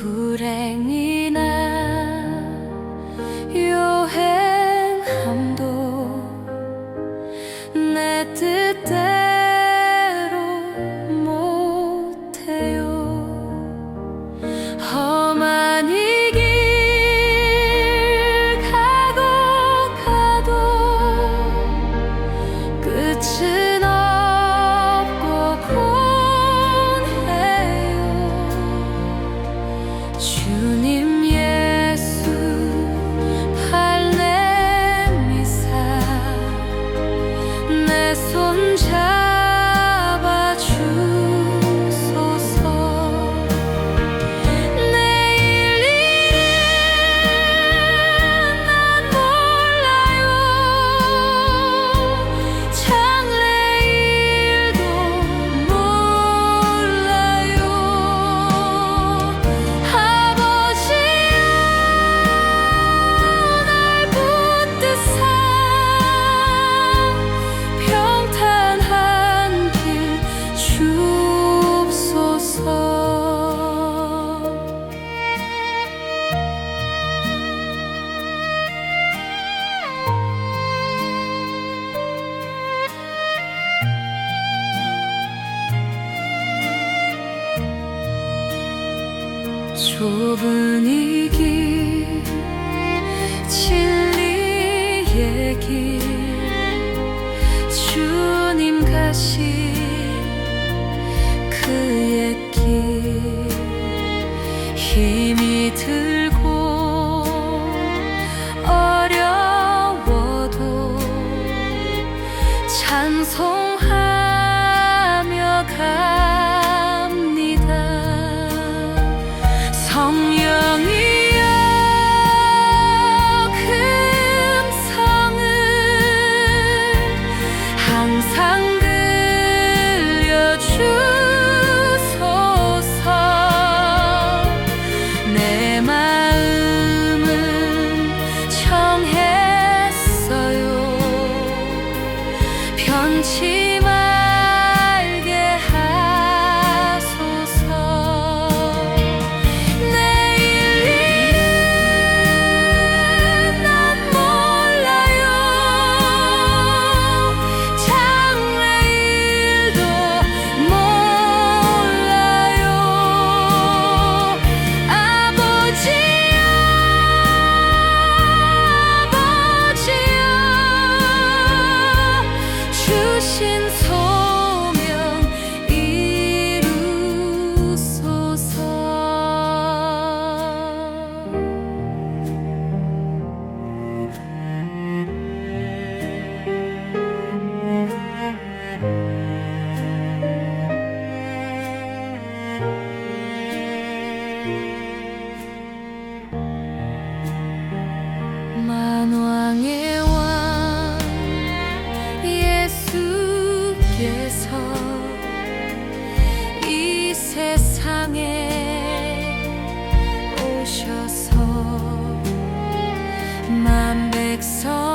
불행이 좁은 이 길 진리의 길 주님 가시 그의 길. 힘이 들고 어려워도 찬송하며 가 만백성